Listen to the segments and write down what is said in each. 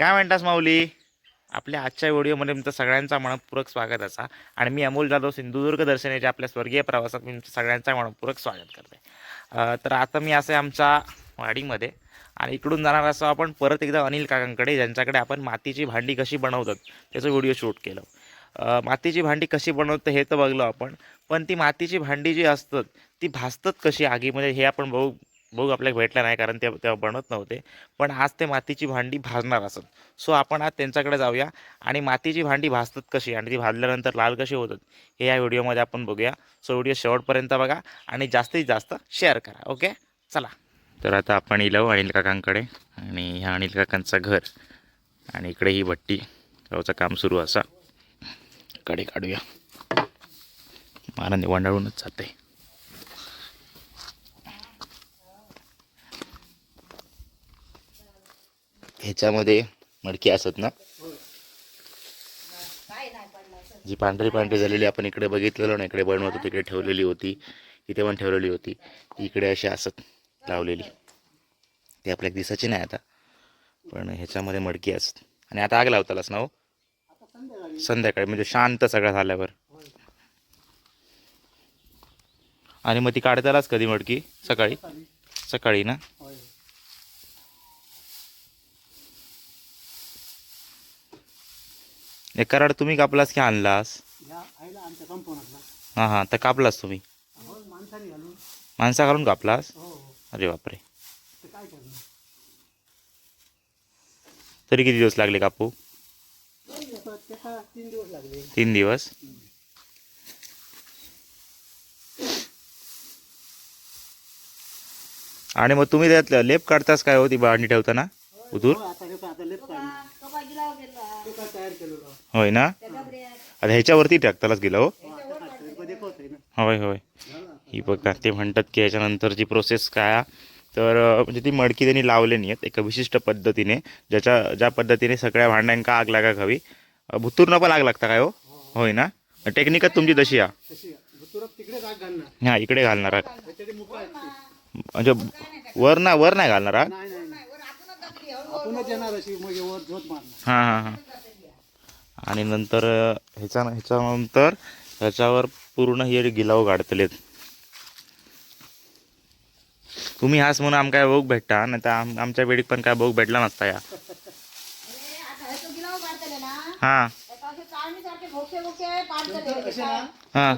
काय म्हणतास माऊली? आपल्या आजच्या व्हिडिओमध्ये तुमचं सगळ्यांचा मनपूरक स्वागत असा. आणि मी अमोल जाधव सिंधुदुर्ग दर्शनाच्या आपल्या स्वर्गीय प्रवासात मी तुमचं सगळ्यांचा मनपूरक स्वागत करते. तर आता मी असं आहे आमच्या वाडीमध्ये आणि इकडून जाणार असं आपण परत एकदा अनिल काकांकडे ज्यांच्याकडे आपण मातीची भांडी कशी बनवतात त्याचं व्हिडिओ शूट केलं. मातीची भांडी कशी बनवतं हे तर बघलो आपण पण ती मातीची भांडी जी असतात ती भासतात कशी आगीमध्ये हे आपण बघू बघू आपल्याला भेटलं नाही कारण ते तेव्हा बनवत नव्हते. पण आज ते मातीची भांडी भाजणार असत सो आपण आज त्यांच्याकडे जाऊया आणि मातीची भांडी भाजतात कशी आणि ती भाजल्यानंतर लाल कशी होतात हे या व्हिडिओमध्ये आपण बघूया. सो व्हिडिओ शेवटपर्यंत बघा आणि जास्तीत जास्त शेअर करा ओके? चला. तर आता आपण इलो अनिल काकांकडे आणि ह्या अनिल काकांचं घर आणि इकडे ही भट्टी गावचं काम सुरू असा. कडे काढूया. मारा वंडाळूनच जाते. ह्याच्यामध्ये मडकी असत ना? जी पांढरी पांढरी झालेली आपण इकडे बघितलेलो ना इकडे बनवत तिकडे ठेवलेली होती इथे पण ठेवलेली होती ती इकडे अशी असत लावलेली. ती आपल्याला दिसायची नाही आता पण ह्याच्यामध्ये मडकी असत. आणि आता आग लावतालास ना हो? संध्याकाळी म्हणजे शांत सगळं झाल्यावर. आणि मग ती काढतालाच कधी मडकी? सकाळी? सकाळी ना? हे कराड तुम्ही कापलास की आणलास? हां हां. तर कापलास तुम्ही? माणसा घालून. कापलास? हो हो. अरे बापरे. तरी किती दिवस लागले कापू? तीन दिवस लागले. तीन दिवस? आणि मग तुम्ही त्यात लेप काढतास काय हो ती भांडी ठेवताना? उतूर होय ना? आता ह्याच्यावरती टाकतालाच गेला हो. होय होय. ही बघा ते म्हणतात की याच्यानंतरची प्रोसेस काय? तर म्हणजे ती मडकी त्यांनी लावली नाही आहेत एका विशिष्ट पद्धतीने. ज्याच्या ज्या पद्धतीने सगळ्या भांड्यांका आग लागा हवी. भुतूरनं पण आग लागता काय हो? होय ना? टेक्निकच तुमची तशी घालणार हां इकडे घालणार. म्हणजे वर ना वर नाही घालणार हां हां हां. आणि नंतर ह्याच्या ह्याच्यानंतर ह्याच्यावर पूर्ण हे गिलाव काढतलेत तुम्ही हाच म्हणून आमकां बघूक भेटता नाही तर आम आमच्या वेळीत पण काय बघूक भेटला नसता या. हां. हां.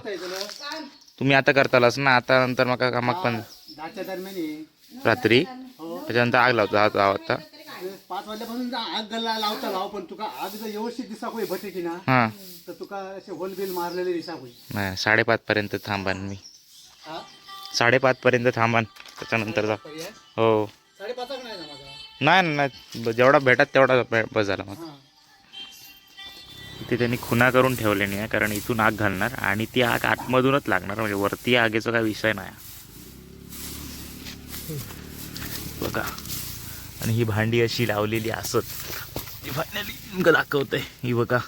तुम्ही आता करतालास ना आता नंतर मका कामाक पण. रात्री? हो. त्याच्यानंतर आग लावतो हा आता. पाच वाजल्यापासून आग गल्ला लावता लाव पण तुका आग जर व्यवस्थित दिसा होई भटे ना हां. तर तुका असे होल बिल मारलेले दिसा होई नाही साडेपाचपर्यंत थांबान मी. हा? साडेपाचपर्यंत थांबान त्याच्यानंतर जा. पर्याय? हो. साडेपाचाक नाही ना माझा? नाही नाही ब- जेवढा भेटत तेवढा बस झाला मग. हा. इथे त्यांनी खुना करून ठेवले नाही आहे कारण इथून आग घालणार आणि ती आग आतमधूनच लागणार म्हणजे वरती आगीचा काय विषय नाही. बघा. आणि ही भांडी अशी लावलेली असत. ती फायनली नेमकं आहे ही बघा.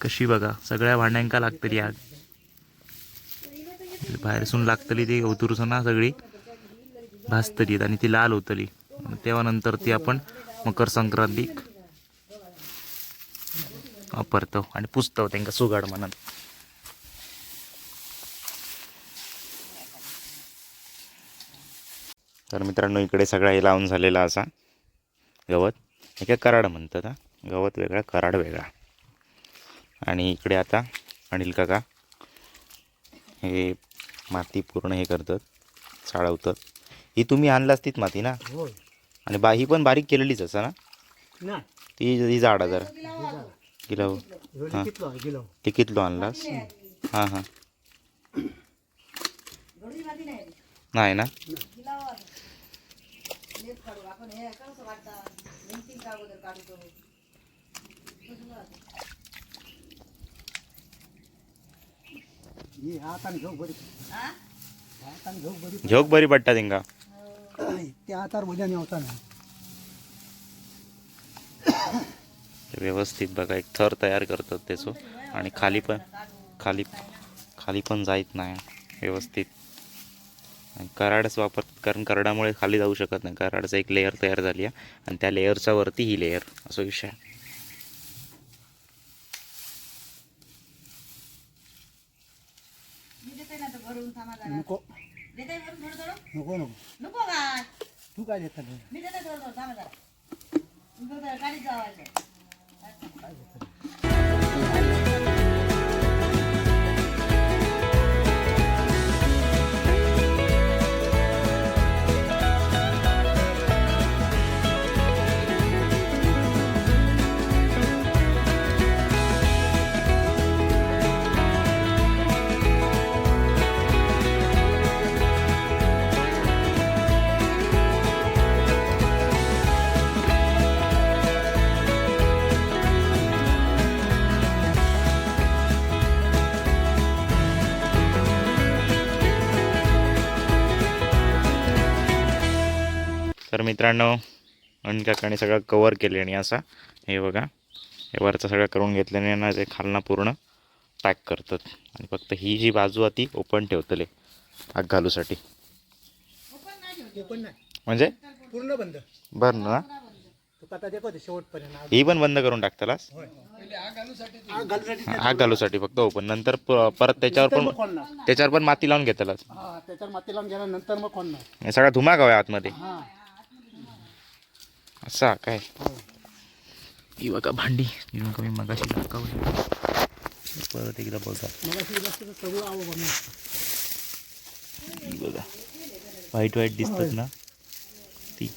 कशी बघा सगळ्या भांड्यांका लागतली आग. म्हणजे बाहेरसून लागतली ती उतरूस ना सगळी. भाजतली आणि ती लाल होतली. तेव्हा नंतर ती आपण मकर संक्रांतीक वापरतो आणि पुसतो त्यांना सुगाड म्हणून. तर मित्रांनो इकडे सगळा हे लावून झालेला असा. गवत. हे काय कराड म्हणतात हा. गवत वेगळा कराड वेगळा. आणि इकडे आता अनिल काका हे माती पूर्ण हे करतात चाळवतात. ही तुम्ही आणलाच तीच माती ना? आणि बा ही पण बारीक केलेलीच असा ना? ती ही झाडा जरा. किलो एवढी कितलो आहे? किलो ते कितलो आणलास? हां हां. नाही. ना ही हातान घेऊ बरी हातान घेऊ बरी झोक बरी. पडटा तिंका त्या हातार मजा नव्हता ना. व्यवस्थित बघा एक थर तयार करतात त्याचो आणि खाली पण खाली खाली पण जायत नाही. व्यवस्थित. कराडच वापरतात कारण कराडामुळे खाली जाऊ शकत नाही. कराडचा एक लेअर तयार झाली आहे आणि त्या लेअरच्या वरती ही लेअर असा विषय आहे. मी देते ना तो भरून थांबा जरा. नको नको नको. नको काय तू काय देत नाही? तर मित्रांनो अनकाकाने सगळं कवर केले आणि असा हे बघा हे वरचं सगळं करून घेतल्याने ना ते खालना पूर्ण पॅक करतात. आणि फक्त ही जी बाजू आहे ती ओपन ठेवतले आग घालूसाठी. ओपन नाही म्हणजे? पूर्ण बंद. बरं ना? तू आता देखो ते शेवटपर्यंत ही पण बंद करून टाकतालास होय. आग घालूसाठी फक्त ओपन नंतर प- परत त्याच्यावर पण त्याच्यावर पण माती लावून घेतालाच हा त्याच्यावर माती लावून गेल्यानंतर मग हे सगळा धुमाक हवा आतमध्ये. हा. असा काय? हो. बघा भांडी. ही बघा मी मगाशी दाखवली. परत एकदा बघा. ही बघा. व्हाईट व्हाईट दिसतात ना? ती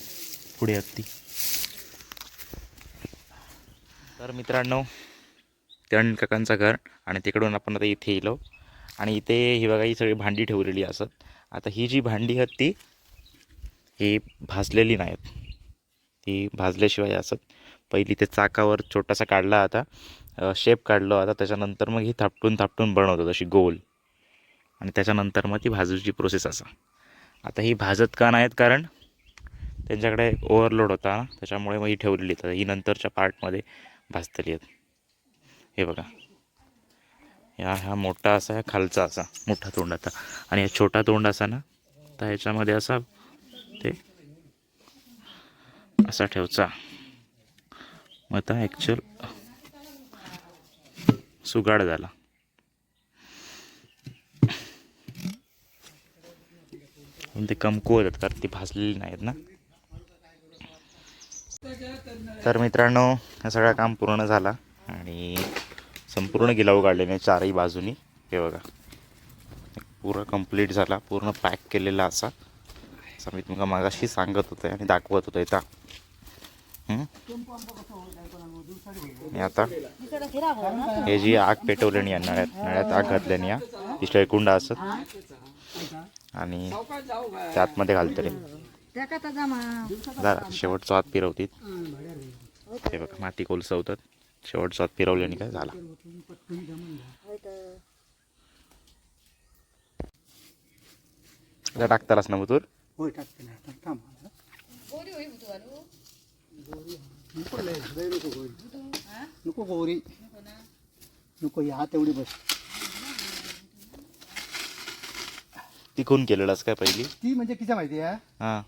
पुढे आहेत ती तर मित्रांनो ते काकांचं घर आणि तिकडून आपण आता इथे येलो. आणि इथे ही बघा ही सगळी भांडी ठेवलेली असत. आता ही जी भांडी आहेत ती ही भाजलेली नाहीत. ती भाजल्याशिवाय असत पहिली ते चाकावर छोटासा काढला आता शेप काढलो आता त्याच्यानंतर मग ही थापटून थापटून बनवतो तशी गोल. आणि त्याच्यानंतर मग ती भाजूची प्रोसेस असा. आता ही भाजत का नाहीत कारण त्यांच्याकडे ओव्हरलोड होता त्याच्यामुळे मग ही ठेवलेली तर ही नंतरच्या पार्टमध्ये भाजतली आहेत. हे बघा. या हा मोठा असा ह्या खालचा असा मोठा तोंडाचा आणि हा छोटा तोंड असा ना तर ह्याच्यामध्ये असा ते असा ठेवचा. मग आता ॲक्च्युअल सुगाड झाला. पण ते कमकुवत आहेत कारण ती भाजलेली नाहीत ना. तर मित्रांनो हा सगळं काम पूर्ण झाला आणि संपूर्ण गिलाव काढलेने चारही बाजूनी. हे बघा. पूर्ण कंप्लीट झाला. पूर्ण पॅक केलेला असा. असं मी तुम्हाला मागाशी सांगत होते आणि दाखवत होतो इथं. हम्म? आता हे जी आग पेटवल्याने या नळ्यात नळ्यात आग घातल्याने या. ती कुंड असत आणि त्या आतमध्ये घालतले जरा शेवटचा हात फिरवतीत. हे बघा माती कोलसवतात. शेवटचा हात फिरवल्याने काय झाला? होय तर. आता टाकतालाच ना. तूर नको लय लय नको गोरी नको गोरी बस. ती कोण केलेलास काय पहिली? ती म्हणजे किती माहिती आहे हां?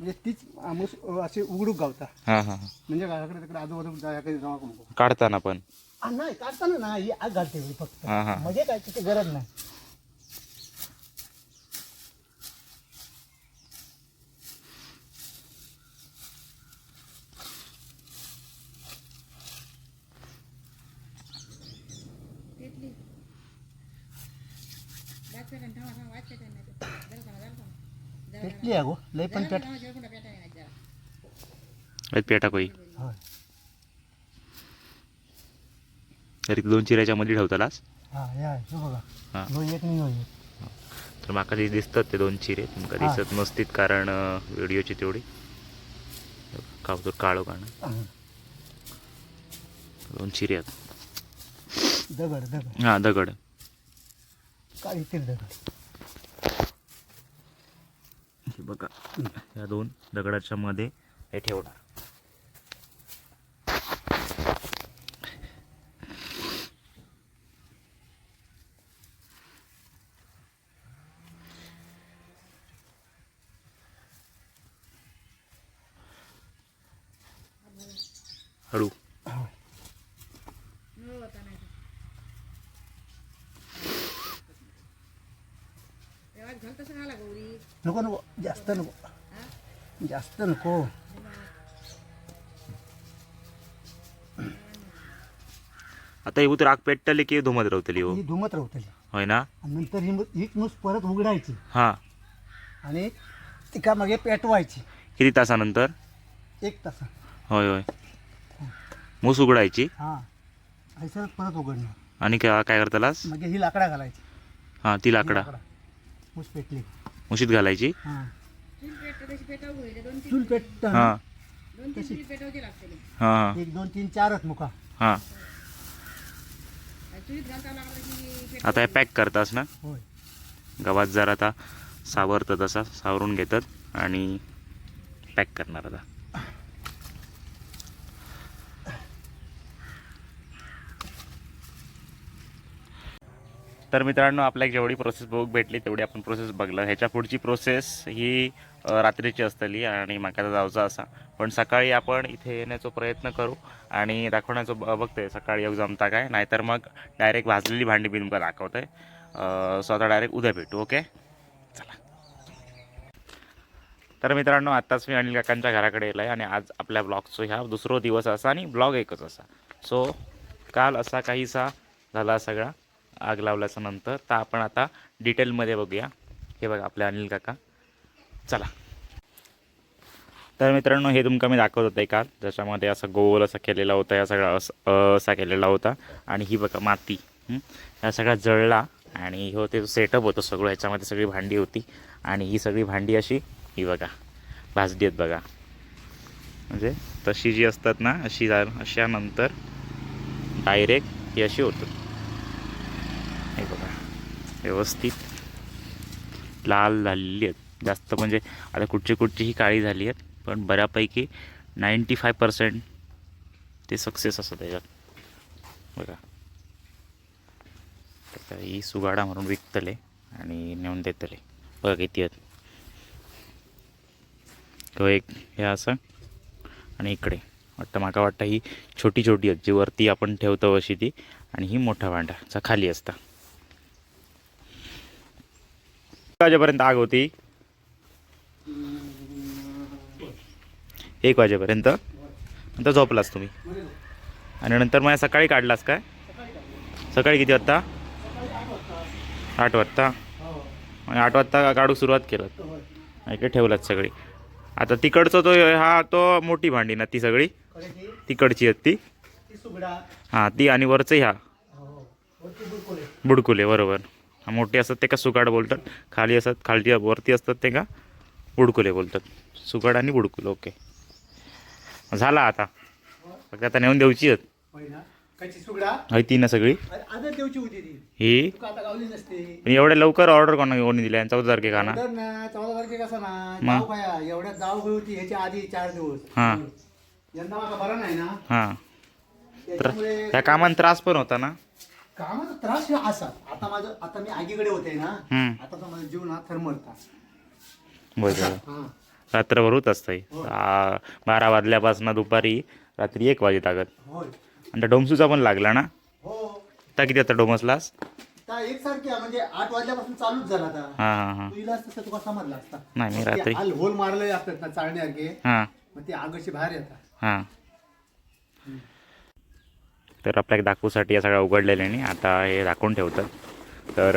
म्हणजे तीच आमूस असे उघडूक गावता. हां हां हां. म्हणजे घराकडे तिकडे आजूबाजू जावा नको. काढताना पण. आ, नाही काढताना ना ही आग घालते फक्त. हां हां. म्हणजे काय तिथे गरज नाही. पेट कोई तरी दोन चिऱ्याच्या मध्ये ठेवतालास हा तर म्हाका ते दिसतात ते दोन चिरे तुमका. दिसत नसतील कारण व्हिडिओची तेवढी कावतो काळो कारण. दोन चिरे आहेत दगड दगड हां दगड दगड बघा. या दोन दगडाच्या मध्ये हे ठेवणार. नको नको. जास्त नको. जास्त नको. आता ही राग पेटतली की धुमत रावतली हो? ही धुमत राहतली होय ना? आणि नंतर ही हीच नुस परत उघडायची. हा. आणि तिका मागे पेटवायची. किती तासानंतर? एक तास. होय होय. मूस उघडायची? हां. ऐसरच परत उघडणार. आणि काय काय करतालास? म्हणजे ही लाकडा घालायची. हा ती ही लाकडा. ऊस पेटली मुशीत घालायची? हां. चूल पेट हा. हा हा. एक दोन तीन चारच मुका. हा. आता हे पॅक करतास ना? होय. गव्हात जर आता सावरतं तसा सावरून घेतात आणि पॅक करणार आता. तर मित्रांनो आपल्याला जेवढी प्रोसेस बघ भेटली तेवढी आपण प्रोसेस बघलं. ह्याच्या पुढची प्रोसेस ही रात्रीची असतली आणि माकाचा जावचा असा. पण सकाळी आपण इथे येण्याचा प्रयत्न करू आणि दाखवण्याचं ब- बघतोय. सकाळी येऊ जमता काय? नाहीतर मग डायरेक्ट भाजलेली भांडी बी तुमका आहे सो आता डायरेक्ट उद्या भेटू ओके? चला. तर मित्रांनो आत्ताच मी अनिल काकांच्या घराकडे येलो आहे आणि आज आपल्या ब्लॉगचो ह्या दुसरो दिवस असा आणि ब्लॉग एकच असा. सो काल असा काहीसा झाला सगळा. आग लावल्याच्या नंतर तर आपण आता डिटेलमध्ये बघूया. हे बघा आपले अनिल काका. चला. तर मित्रांनो हे तुमका मी दाखवत होते काल ज्याच्यामध्ये असं गोल असा केलेला होता या सगळा असं असा केलेला होता. आणि ही बघा माती. या सगळा जळला आणि हो ते सेटअप होतं सगळं. ह्याच्यामध्ये सगळी भांडी होती. आणि ही सगळी भांडी अशी ही बघा भाजली आहेत बघा. म्हणजे तशी जी असतात ना अशी जा अशानंतर डायरेक्ट ही अशी होतात व्यवस्थित. लाल झालेली आहेत. जास्त म्हणजे आता कुठची कुठची ही काळी झाली आहेत पण बऱ्यापैकी नाईंटी फाय पर्सेंट ते सक्सेस असतं त्याच्यात. बघा. तर ही सुगाडा म्हणून विकतले आणि नेऊन देतले. बघा किती आहेत. तो एक हे असं आणि इकडे. वाटतं माका वाटतं ही छोटी छोटी आहेत जी वरती आपण ठेवतो अशी ती आणि ही मोठा भांडाचा खाली असता. वाजेपर्यंत आग होती. एक वाजेपर्यंत. नंतर झोपलास तुम्ही. आणि नंतर मग सकाळी काढलास काय? सकाळी किती वाजता? आठ वाजता. आणि आठ वाजता काढूक सुरुवात केलं. इकडे ठेवलात सगळी. आता तिकडचं तो हा तो मोठी भांडी ना ती सगळी? कडेची तिकडची आहेत ती? हां ती आणि वरचं ह्या. हो बुडकुले. बुडकुले बरोबर. मोठे असतात ते का सुकाड बोलतात खाली असतात खालची वरती असतात ते का बुडकुले बोलतात. सुकाड आणि बुडकुले ओके. झाला आता. फक्त आता नेऊन द्यायची आहेत. सुगडा? ती ना सगळी. ही? एवढ्या लवकर ऑर्डर कोणा कोणी दिल्या? चौदा तारखे ना ऑर्डर ना चौदा तारखे कसं ना? मग? जाऊ होती ह्याच्या आधी चार दिवस. हा. यंदा बरा नाही ना. हां. तर ह्या कामात त्रास पण होता ना. कामाचा त्रास हे असा आता माझं आता मी आगीकडे होते ना हम्म. आता तर माझा जीव ना बरोबर. हा. रात्रभर होत असतं हे. आ, बारा वाजल्यापासून दुपारी रात्री एक वाजे तागत होय. आणि त्या डोमसूचा पण लागला ना? हो. आता किती आता डोमसलास? आता एकसारखी आहे, म्हणजे आठ वाजल्यापासून चालूच झाला आता. हां हां हां. तू इलाज तसं तुका समजला असता? नाही मी रात्री. हाल होल मारले असतात ना चाळण्यासारखे हां. मग ते आगशी बाहेर येतात. हां. तर आपल्याला दाखवूसाठी या सगळ्या उघडलेल्याने आता हे दाखवून ठेवतात. तर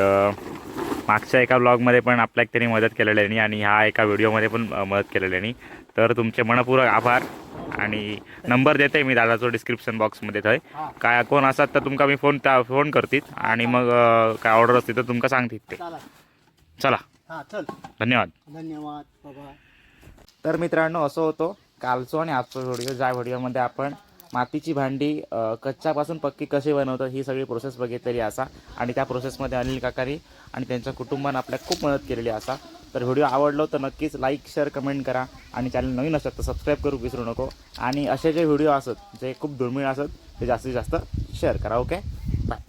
मागच्या एका ब्लॉगमध्ये पण आपल्याला त्यांनी मदत केलेल्यानी आणि ह्या एका व्हिडिओमध्ये पण मदत केलेल्यानी. तर तुमचे मनपूर्वक आभार आणि नंबर देते मी दादाचो डिस्क्रिप्शन बॉक्समध्ये थंय. काय कोण असतात तर तुमका मी फोन त्या फोन करतील आणि मग काय ऑर्डर असतील तर तुमका सांगतील ते. चला. चला. हा चल. धन्यवाद. धन्यवाद. तर मित्रांनो असं होतं. कालचो आणि आजचो व्हिडिओ ज्या व्हिडिओमध्ये आपण मातीची भांडी कच्च्यापासून पक्की कशी बनवतात ही सगळी प्रोसेस बघितलेली असा आणि त्या प्रोसेसमध्ये अनिल काकारी आणि त्यांच्या कुटुंबानं आपल्या खूप मदत केलेली असा तर व्हिडिओ आवडलो तर नक्कीच लाईक शेअर कमेंट करा आणि चॅनल नवीन असतात तर सबस्क्राईब करू विसरू नको. आणि असे जे व्हिडिओ असत जे खूप दुर्मिळ असत ते जास्तीत जास्त शेअर करा ओके बाय